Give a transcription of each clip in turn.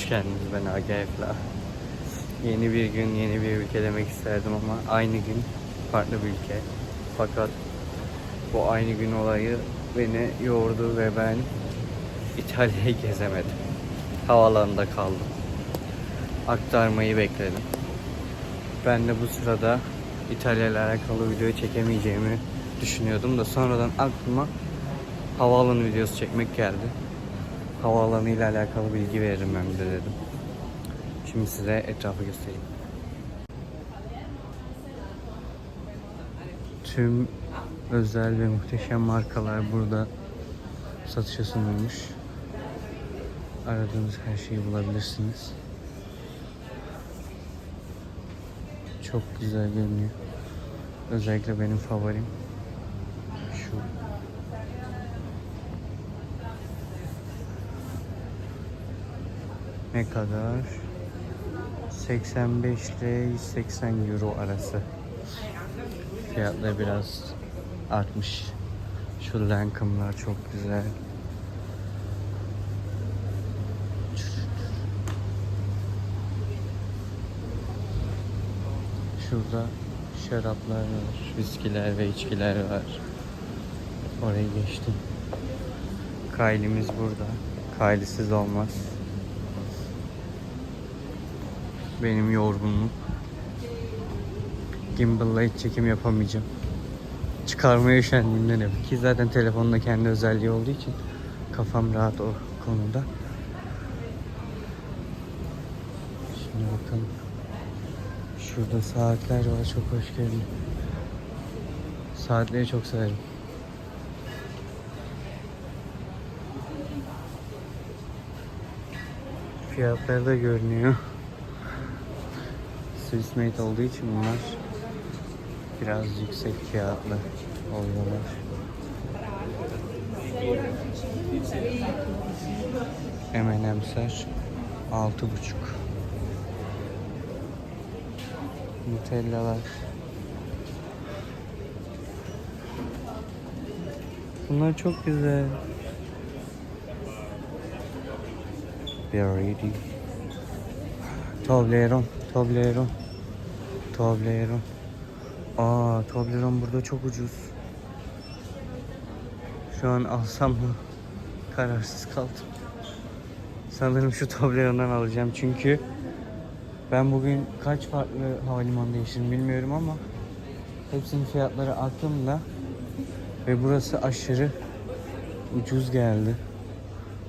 hoş geldiniz. Ben Aga Efla. Yeni bir gün, yeni bir ülke demek isterdim ama aynı gün farklı bir ülke. Fakat bu aynı gün olayı beni yordu ve ben İtalya'yı gezemedim. Havaalanında kaldım. Aktarmayı bekledim. Ben de bu sırada İtalya ile alakalı video çekemeyeceğimi düşünüyordum da sonradan aklıma havaalanı videosu çekmek geldi. Havaalanı ile alakalı bilgi veririm ben de dedim. Şimdi size etrafı göstereyim. Tüm özel ve muhteşem markalar burada satışa sunulmuş. Aradığınız her şeyi bulabilirsiniz. Çok güzel görünüyor. Özellikle benim favorim şu. Ne kadar? 85 ile 180 euro arası. Fiyatları biraz artmış. Şu Lancôme'lar çok güzel. Şurada şaraplar var, viskiler ve içkiler var. Oraya geçtim. Kylie'miz burada. Kylie'siz olmaz. Benim yorgunluk. Gimbal'la hiç çekim yapamayacağım. Çıkarmaya üşendiğimden hep. Ki zaten telefonda kendi özelliği olduğu için kafam rahat o konuda. Şimdi bakalım. Şurada saatler var çok hoş görünüyor. Saatleri çok severim. Fiyatları da görünüyor. Swiss made olduğu için bunlar biraz yüksek fiyatlı oluyorlar. M&M'sler altı buçuk. Nutellalar. Bunlar çok güzel. Ready. Toblerone, Toblerone. Toblerone. Aa, Toblerone burada çok ucuz. Şu an alsam mı? Kararsız kaldım. Sanırım şu Toblerone'dan alacağım çünkü ben bugün kaç farklı havalimanı değiştirdim bilmiyorum ama hepsinin fiyatları aklımda ve burası aşırı ucuz geldi.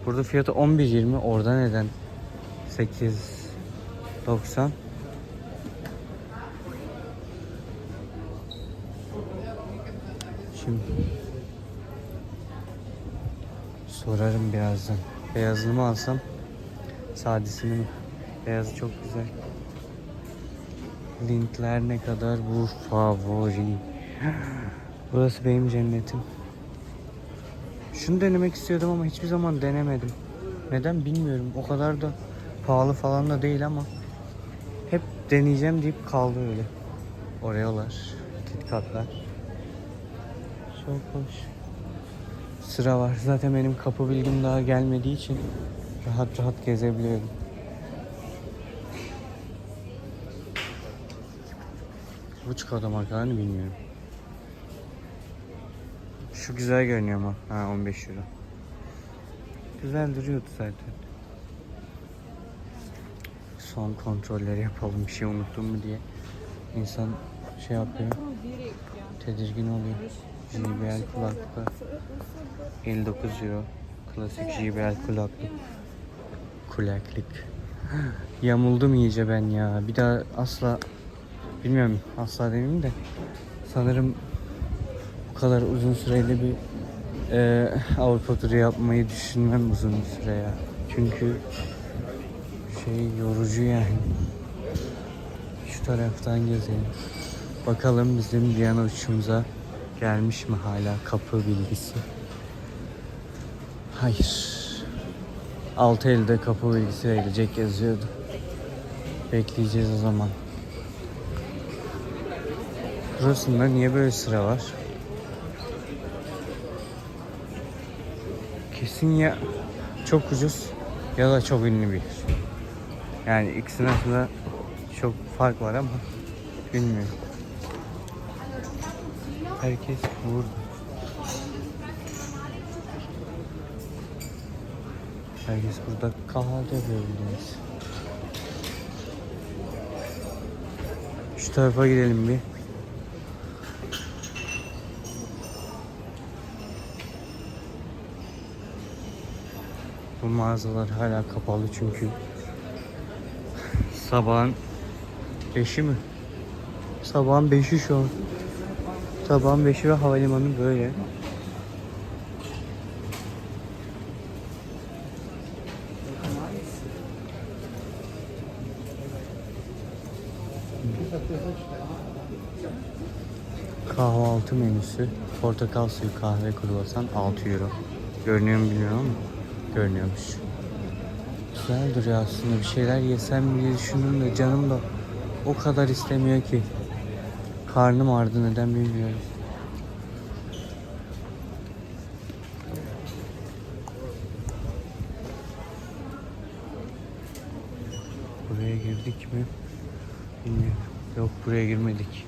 Burada fiyatı 11.20 orada neden 8.90 Şimdi sorarım birazdan. Beyazını alsam? Sadesini mi? Beyazı çok güzel. Linkler ne kadar bu favori. Burası benim cennetim. Şunu denemek istiyordum ama hiçbir zaman denemedim. Neden bilmiyorum. O kadar da pahalı falan da değil ama hep deneyeceğim deyip kaldı öyle. Oreolar, KitKatlar. Çok hoş. Sıra var. Zaten benim kapı bilgim daha gelmediği için rahat rahat gezebiliyorum. Bu çikolata markalarını bilmiyorum. Şu güzel görünüyor ama. Ha 15 euro. Güzel duruyordu zaten. Son kontrolleri yapalım bir şey unuttum mu diye. İnsan şey yapıyor. Tedirgin oluyor. JBL kulaklık. 59 euro. Klasik JBL kulaklık. Kulaklık. Yamuldum iyice ben ya. Bir daha asla bilmiyorum asla demeyeyim de sanırım bu kadar uzun süreli bir e, Avrupa turu yapmayı düşünmem uzun bir süre ya. Çünkü şey yorucu yani. Şu taraftan gezelim. Bakalım bizim Viyana uçuşumuza gelmiş mi hala kapı bilgisi? Hayır. Altı elde kapı bilgisi verilecek yazıyordu. Bekleyeceğiz o zaman. Burasında niye böyle sıra var? Kesin ya çok ucuz ya da çok ünlü bir yer. Yani ikisinin arasında çok fark var ama bilmiyorum. Herkes burada. Herkes burada kahvaltı yapıyor bildiğiniz. Şu tarafa gidelim bir. Bu mağazalar hala kapalı çünkü sabahın 5'i mi? Sabahın 5'i şu an. Sabahın 5'i ve havalimanı böyle. Kahvaltı menüsü, portakal suyu, kahve, kruvasan 6 euro. Görünüyor mu bilmiyorum ama görünüyormuş. Güzel duruyor aslında bir şeyler yesem diye düşündüm de canım da o kadar istemiyor ki. Karnım ağrıdı neden bilmiyorum. Buraya girdik mi? Bilmiyorum. Yok buraya girmedik.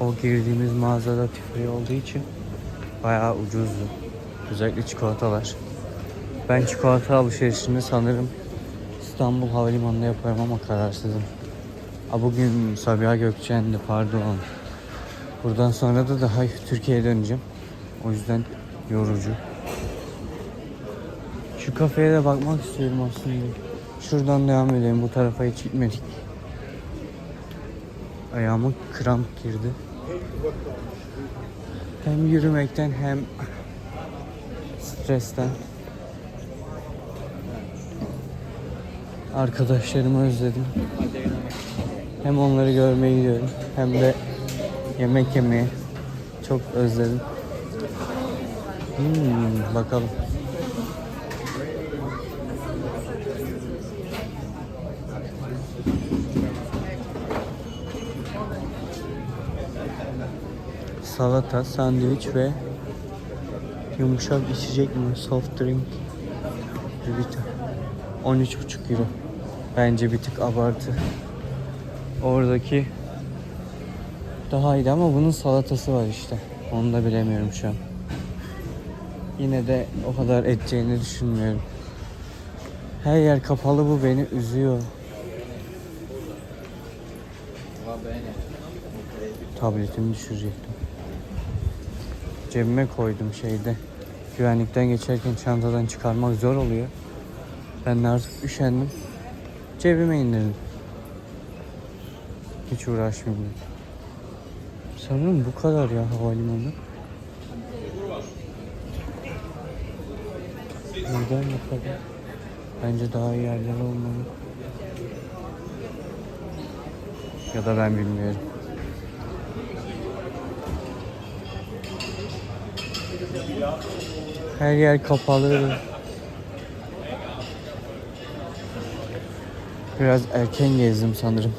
O girdiğimiz mağazada tifri olduğu için bayağı ucuzdu. Özellikle çikolatalar. Ben çikolata alışverişini sanırım İstanbul Havalimanı'nda yaparım ama kararsızım. A bugün Sabiha Gökçen'de pardon. Buradan sonra da daha Türkiye'ye döneceğim. O yüzden yorucu. Şu kafeye de bakmak istiyorum aslında. Şuradan devam edelim. Bu tarafa hiç gitmedik. Ayağıma kramp girdi. Hem yürümekten hem stresten. Arkadaşlarımı özledim. Hem onları görmeye gidiyorum hem de yemek yemeye çok özledim. Hmm, bakalım. Salata, sandviç ve yumuşak içecek mi? Soft drink. Rivita. 13,5 euro. Bence bir tık abartı. Oradaki daha iyiydi ama bunun salatası var işte. Onu da bilemiyorum şu an. Yine de o kadar edeceğini düşünmüyorum. Her yer kapalı bu beni üzüyor. Tabletimi düşürecektim. Cebime koydum şeyde. Güvenlikten geçerken çantadan çıkarmak zor oluyor. Ben de artık üşendim. Cebime indirdim. Hiç dedim. Sanırım bu kadar ya havalimanı. Neden bu kadar? Bence daha iyi yerler olmalı. Ya da ben bilmiyorum. Her yer kapalı. Biraz erken gezdim sanırım.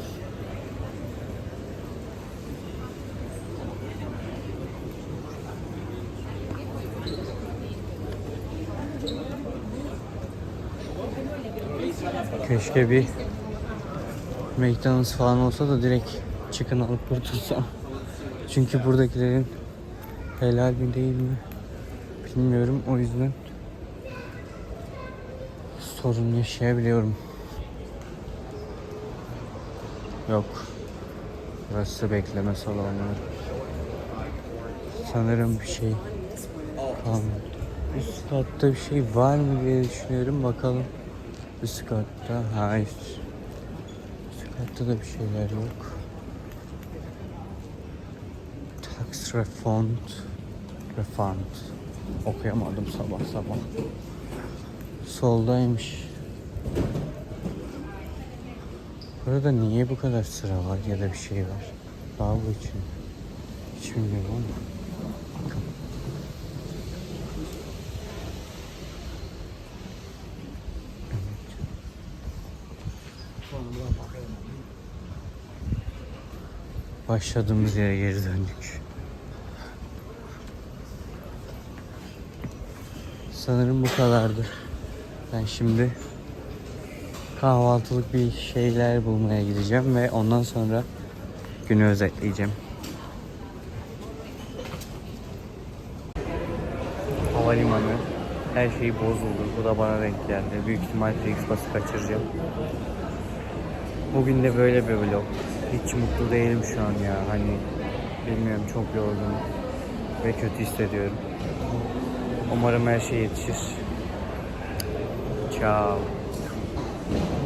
Keşke bir McDonald's falan olsa da direkt chicken alıp kurtulsam. Çünkü buradakilerin helal mi değil mi bilmiyorum. O yüzden sorun yaşayabiliyorum. Yok. Burası bekleme salonu. Sanırım bir şey kalmadı. Üst katta bir şey var mı diye düşünüyorum. Bakalım. Üst katta hayır. Üst katta da bir şeyler yok. Tax refund. Refund. Okuyamadım sabah sabah. Soldaymış. Burada niye bu kadar sıra var ya da bir şey var? Lavabo için. Hiç bilmiyorum ama. Başladığımız yere geri döndük. Sanırım bu kadardı. Ben şimdi kahvaltılık bir şeyler bulmaya gideceğim ve ondan sonra günü özetleyeceğim. Havalimanı her şey bozuldu. Bu da bana denk geldi. Büyük ihtimal Flixbus'ı kaçıracağım. Bugün de böyle bir vlog. Hiç mutlu değilim şu an ya. Hani bilmiyorum çok yorgunum ve kötü hissediyorum. Umarım her şey yetişir. Ciao. Thank you.